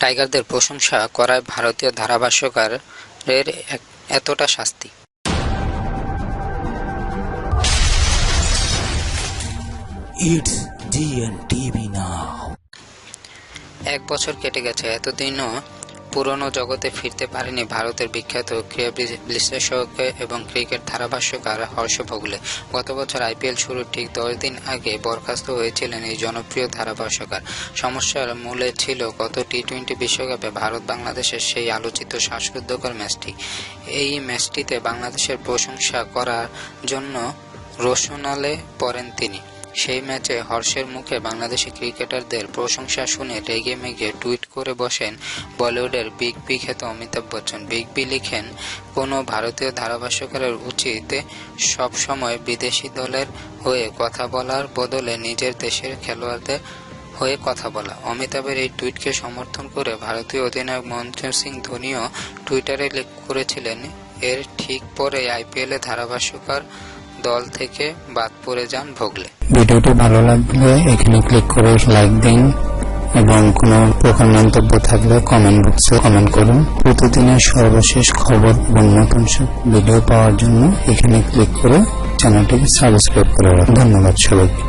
টাইগারদের প্রশংসা করায় ভারতীয় ধারাভাষ্যকারের এতটা শাস্তি টিভি. এক বছর কেটে গেছে এতদিনও পুরনো জগতে ফিরতে পারেনি ভারতের বিখ্যাত ক্রীড়া বিশ্লেষক এবং ক্রিকেট ধারাভাষ্যকার হর্ষ ভোগলে। গত বছর আইপিএল শুরুর ঠিক দশ দিন আগে বরখাস্ত হয়েছিলেন এই জনপ্রিয় ধারাভাষ্যকার। সমস্যার মূলে ছিল গত টি টোয়েন্টি বিশ্বকাপে ভারত বাংলাদেশের সেই আলোচিত শ্বাসরুদ্ধকর ম্যাচটি। এই ম্যাচটিতে বাংলাদেশের প্রশংসা করার জন্য রোশনালে পড়েন তিনি। সেই ম্যাচে হর্ষের মুখে বাংলাদেশি ক্রিকেটারদের প্রশংসা শুনে রেগে মেগে টুইট করে বসেন বলিউডের বিগ বি খ্যাত অমিতাভ বচ্চন। বিগ বি লিখেন, কোনো ভারতীয় ধারাভাষ্যকারের উচিত সবসময় বিদেশি দলের হয়ে কথা বলার বদলে নিজের দেশের খেলোয়াড়দের হয়ে কথা বলা। অমিতাভের এই টুইটকে সমর্থন করে ভারতীয় অধিনায়ক মহেন্দ্র সিং ধোনিও টুইটারে লেখ, করেছিলেন, এর ঠিক পরে আইপিএলে ধারাভাষ্যকার দল থেকে বাদ পড়ে যান ভোগলে। ভিডিওটি ভালো লাগলে এখানে ক্লিক করে লাইক দিন এবং কোনো প্রকার মন্তব্য থাকলে কমেন্ট বক্সে কমেন্ট করুন। প্রতিদিনের সর্বশেষ খবর এবং নতুন ভিডিও পাওয়ার জন্য এখানে ক্লিক করে চ্যানেলটিকে সাবস্ক্রাইব করে রাখুন। ধন্যবাদ সবাইকে।